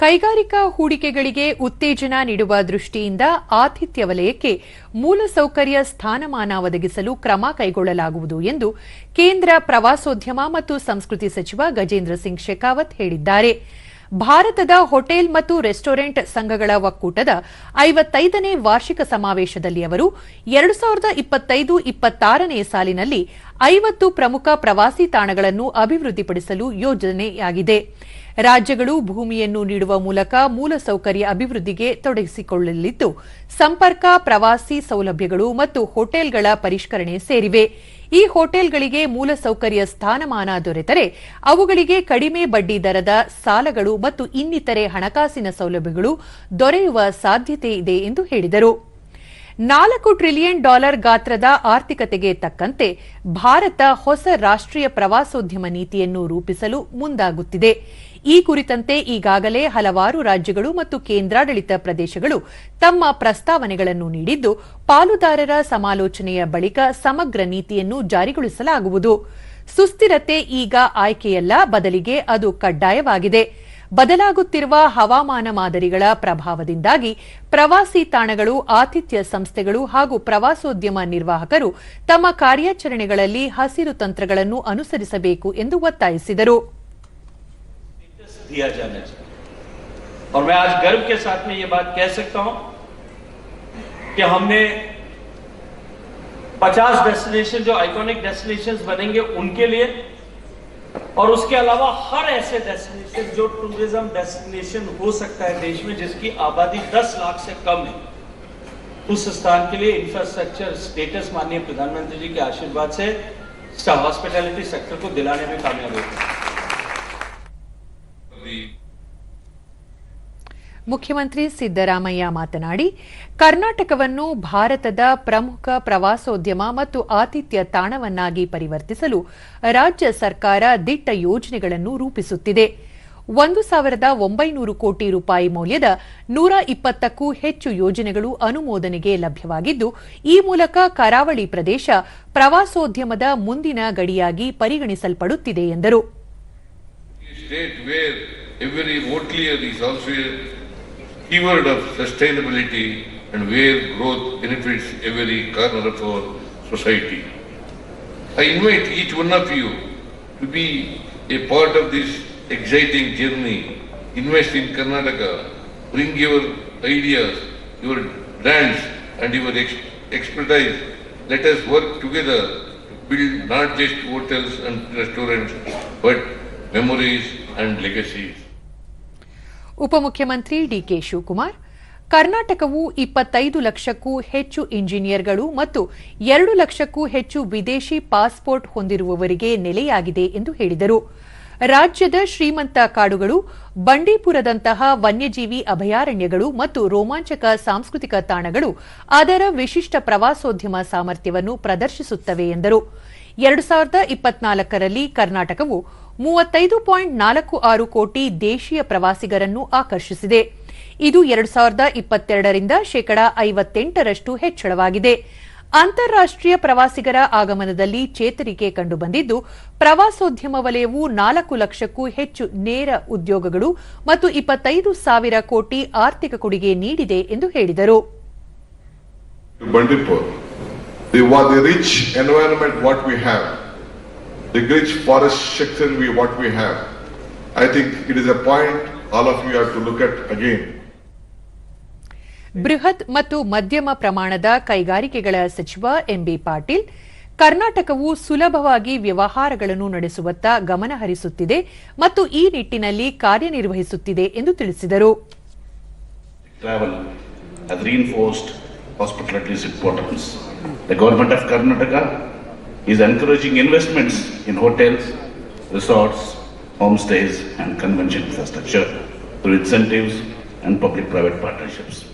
ಕೈಗಾರಿಕಾ ಹೂಡಿಕೆಗಳಿಗೆ ಉತ್ತೇಜನ ನೀಡುವ ದೃಷ್ಟಿಯಿಂದ ಆತಿಥ್ಯ ವಲಯಕ್ಕೆ ಮೂಲಸೌಕರ್ಯ ಸ್ಥಾನಮಾನ ಒದಗಿಸಲು ಕ್ರಮ ಕೈಗೊಳ್ಳಲಾಗುವುದು ಎಂದು ಕೇಂದ್ರ ಪ್ರವಾಸೋದ್ಯಮ ಮತ್ತು ಸಂಸ್ಕೃತಿ ಸಚಿವ ಗಜೇಂದ್ರ ಸಿಂಗ್ ಶೆಖಾವತ್ ಹೇಳಿದ್ದಾರೆ. ಭಾರತದ ಹೋಟೆಲ್ ಮತ್ತು ರೆಸ್ಟೋರೆಂಟ್ ಸಂಘಗಳ ಒಕ್ಕೂಟದ ಐವತ್ತೈದನೇ ವಾರ್ಷಿಕ ಸಮಾವೇಶದಲ್ಲಿ ಅವರು ಎರಡು ಸಾವಿರದ ಇಪ್ಪತ್ತೈದು ಇಪ್ಪತ್ತಾರನೇ ಸಾಲಿನಲ್ಲಿ ಐವತ್ತು ಪ್ರಮುಖ ಪ್ರವಾಸಿ ತಾಣಗಳನ್ನು ಅಭಿವೃದ್ಧಿಪಡಿಸಲು ಯೋಜನೆಯಾಗಿದೆ. ರಾಜ್ಯಗಳು ಭೂಮಿಯನ್ನು ನೀಡುವ ಮೂಲಕ ಮೂಲಸೌಕರ್ಯ ಅಭಿವೃದ್ಧಿಗೆ ತೊಡಗಿಸಿಕೊಳ್ಳಲಿದ್ದು, ಸಂಪರ್ಕ, ಪ್ರವಾಸಿ ಸೌಲಭ್ಯಗಳು ಮತ್ತು ಹೋಟೆಲ್ಗಳ ಪರಿಷ್ಕರಣೆ ಸೇರಿವೆ. ಈ ಹೋಟೆಲ್ಗಳಿಗೆ ಮೂಲಸೌಕರ್ಯ ಸ್ಥಾನಮಾನ ದೊರೆತರೆ, ಅವುಗಳಿಗೆ ಕಡಿಮೆ ಬಡ್ಡಿ ದರದ ಸಾಲಗಳು ಮತ್ತು ಇನ್ನಿತರೆ ಹಣಕಾಸಿನ ಸೌಲಭ್ಯಗಳು ದೊರೆಯುವ ಸಾಧ್ಯತೆ ಇದೆ ಎಂದು ಹೇಳಿದರು. ನಾಲ್ಕು ಟ್ರಿಲಿಯನ್ ಡಾಲರ್ ಗಾತ್ರದ ಆರ್ಥಿಕತೆಗೆ ತಕ್ಕಂತೆ ಭಾರತ ಹೊಸ ರಾಷ್ಟೀಯ ಪ್ರವಾಸೋದ್ಯಮ ನೀತಿಯನ್ನು ರೂಪಿಸಲು ಮುಂದಾಗುತ್ತಿದೆ. ಈ ಕುರಿತಂತೆ ಈಗಾಗಲೇ ಹಲವಾರು ರಾಜ್ಯಗಳು ಮತ್ತು ಕೇಂದ್ರಾಡಳಿತ ಪ್ರದೇಶಗಳು ತಮ್ಮ ಪ್ರಸ್ತಾವನೆಗಳನ್ನು ನೀಡಿದ್ದು, ಪಾಲುದಾರರ ಸಮಾಲೋಚನೆಯ ಬಳಿಕ ಸಮಗ್ರ ನೀತಿಯನ್ನು ಜಾರಿಗೊಳಿಸಲಾಗುವುದು. ಸುಸ್ಥಿರತೆ ಈಗ ಆಯ್ಕೆಯಲ್ಲ, ಬದಲಿಗೆ ಅದು ಕಡ್ಡಾಯವಾಗಿದೆ. ಬದಲಾಗುತ್ತಿರುವ ಹವಾಮಾನ ಮಾದರಿಗಳ ಪ್ರಭಾವದಿಂದಾಗಿ ಪ್ರವಾಸಿ ತಾಣಗಳು, ಆತಿಥ್ಯ ಸಂಸ್ಥೆಗಳು ಹಾಗೂ ಪ್ರವಾಸೋದ್ಯಮ ನಿರ್ವಾಹಕರು ತಮ್ಮ ಕಾರ್ಯಾಚರಣೆಗಳಲ್ಲಿ ಹಸಿರು ತಂತ್ರಗಳನ್ನು ಅನುಸರಿಸಬೇಕು ಎಂದು ಒತ್ತಾಯಿಸಿದರು. दिया जाना चाहिए। और मैं आज गर्व के साथ में ये बात कह सकता हूँ कि हमने 50 डेस्टिनेशन जो आइकॉनिक डेस्टिनेशंस बनेंगे उनके लिए, और उसके अलावा हर ऐसे डेस्टिनेशन जो टूरिज़्म डेस्टिनेशन हो सकता है देश में, जिसकी आबादी 10 लाख से कम है, उस स्थान के लिए इंफ्रास्ट्रक्चर स्टेटस माननीय प्रधानमंत्री जी के आशीर्वाद से हॉस्पिटैलिटी सेक्टर को दिलाने में कामयाब होगा ಮುಖ್ಯಮಂತ್ರಿ ಸಿದ್ದರಾಮಯ್ಯ ಮಾತನಾಡಿ, ಕರ್ನಾಟಕವನ್ನು ಭಾರತದ ಪ್ರಮುಖ ಪ್ರವಾಸೋದ್ಯಮ ಮತ್ತು ಆತಿಥ್ಯ ತಾಣವನ್ನಾಗಿ ಪರಿವರ್ತಿಸಲು ರಾಜ್ಯ ಸರ್ಕಾರ ದಿಟ್ಟ ಯೋಜನೆಗಳನ್ನು ರೂಪಿಸುತ್ತಿದೆ. ಒಂದು ಸಾವಿರದ ಒಂಬೈನೂರು ಕೋಟಿ ರೂಪಾಯಿ ಮೌಲ್ಯದ ನೂರ ಇಪ್ಪತ್ತಕ್ಕೂ ಹೆಚ್ಚು ಯೋಜನೆಗಳು ಅನುಮೋದನೆಗೆ ಲಭ್ಯವಾಗಿದ್ದು, ಈ ಮೂಲಕ ಕರಾವಳಿ ಪ್ರದೇಶ ಪ್ರವಾಸೋದ್ಯಮದ ಮುಂದಿನ ಗಡಿಯಾಗಿ ಪರಿಗಣಿಸಲ್ಪಡುತ್ತಿದೆ ಎಂದರು. Keyword of sustainability and where growth benefits every corner of our society. I invite each one of you to be a part of this exciting journey. Invest in Karnataka, bring your ideas, your brands and your ex- expertise. Let us work together to build not just hotels and restaurants, but memories and legacies. ಉಪಮುಖ್ಯಮಂತ್ರಿ ಡಿಕೆ ಶಿವಕುಮಾರ್, ಕರ್ನಾಟಕವು ಇಪ್ಪತ್ತೈದು ಲಕ್ಷಕ್ಕೂ ಹೆಚ್ಚು ಇಂಜಿನಿಯರ್ಗಳು ಮತ್ತು ಎರಡು ಲಕ್ಷಕ್ಕೂ ಹೆಚ್ಚು ವಿದೇಶಿ ಪಾಸ್ಪೋರ್ಟ್ ಹೊಂದಿರುವವರಿಗೆ ನೆಲೆಯಾಗಿದೆ ಎಂದು ಹೇಳಿದರು. ರಾಜ್ಯದ ಶ್ರೀಮಂತ ಕಾಡುಗಳು, ಬಂಡೀಪುರದಂತಹ ವನ್ಯಜೀವಿ ಅಭಯಾರಣ್ಯಗಳು ಮತ್ತು ರೋಮಾಂಚಕ ಸಾಂಸ್ಕೃತಿಕ ತಾಣಗಳು ಅದರ ವಿಶಿಷ್ಟ ಪ್ರವಾಸೋದ್ಯಮ ಸಾಮರ್ಥ್ಯವನ್ನು ಪ್ರದರ್ಶಿಸುತ್ತವೆ ಎಂದರು. ಎರಡು ಸಾವಿರದ ಇಪ್ಪತ್ನಾಲ್ಕರಲ್ಲಿ ಕರ್ನಾಟಕವು ಮೂವತ್ತೈದು ಪಾಯಿಂಟ್ ನಾಲ್ಕು ಆರು ಕೋಟಿ ದೇಶೀಯ ಪ್ರವಾಸಿಗರನ್ನು ಆಕರ್ಷಿಸಿದೆ. ಇದು ಎರಡು ಸಾವಿರದ ಇಪ್ಪತ್ತೆರಡರಿಂದ ಶೇಕಡಾ ಐವತ್ತೆಂಟರಷ್ಟು ಹೆಚ್ಚಳವಾಗಿದೆ. ಅಂತಾರಾಷ್ಟೀಯ ಪ್ರವಾಸಿಗರ ಆಗಮನದಲ್ಲಿ ಚೇತರಿಕೆ ಕಂಡುಬಂದಿದ್ದು, ಪ್ರವಾಸೋದ್ಯಮ ವಲಯವು ನಾಲ್ಕು ಲಕ್ಷಕ್ಕೂ ಹೆಚ್ಚು ನೇರ ಉದ್ಯೋಗಗಳು ಮತ್ತು ಇಪ್ಪತ್ತೈದು ಸಾವಿರ ಕೋಟಿ ಆರ್ಥಿಕ ಕೊಡುಗೆ ನೀಡಿದೆ ಎಂದು ಹೇಳಿದರು. The, what the rich environment what we have, the rich forest section we what we have. I think it is a point all of you have to look at again. ಬೃಹತ್ ಮತ್ತು ಮಧ್ಯಮ ಪ್ರಮಾಣದ ಕೈಗಾರಿಕೆಗಳ ಸಚಿವ ಎಂಬಿ ಪಾಟೀಲ್ ಕರ್ನಾಟಕವು ಸುಲಭವಾಗಿ ವ್ಯವಹಾರಗಳನ್ನು ನಡೆಸುವತ್ತ ಗಮನಹರಿಸುತ್ತಿದೆ ಮತ್ತು ಈ ನಿಟ್ಟಿನಲ್ಲಿ ಕಾರ್ಯನಿರ್ವಹಿಸುತ್ತಿದೆ ಎಂದು ತಿಳಿಸಿದರು hospitality's importance. The government of Karnataka is encouraging investments in hotels, resorts, homestays and convention infrastructure through incentives and public-private partnerships.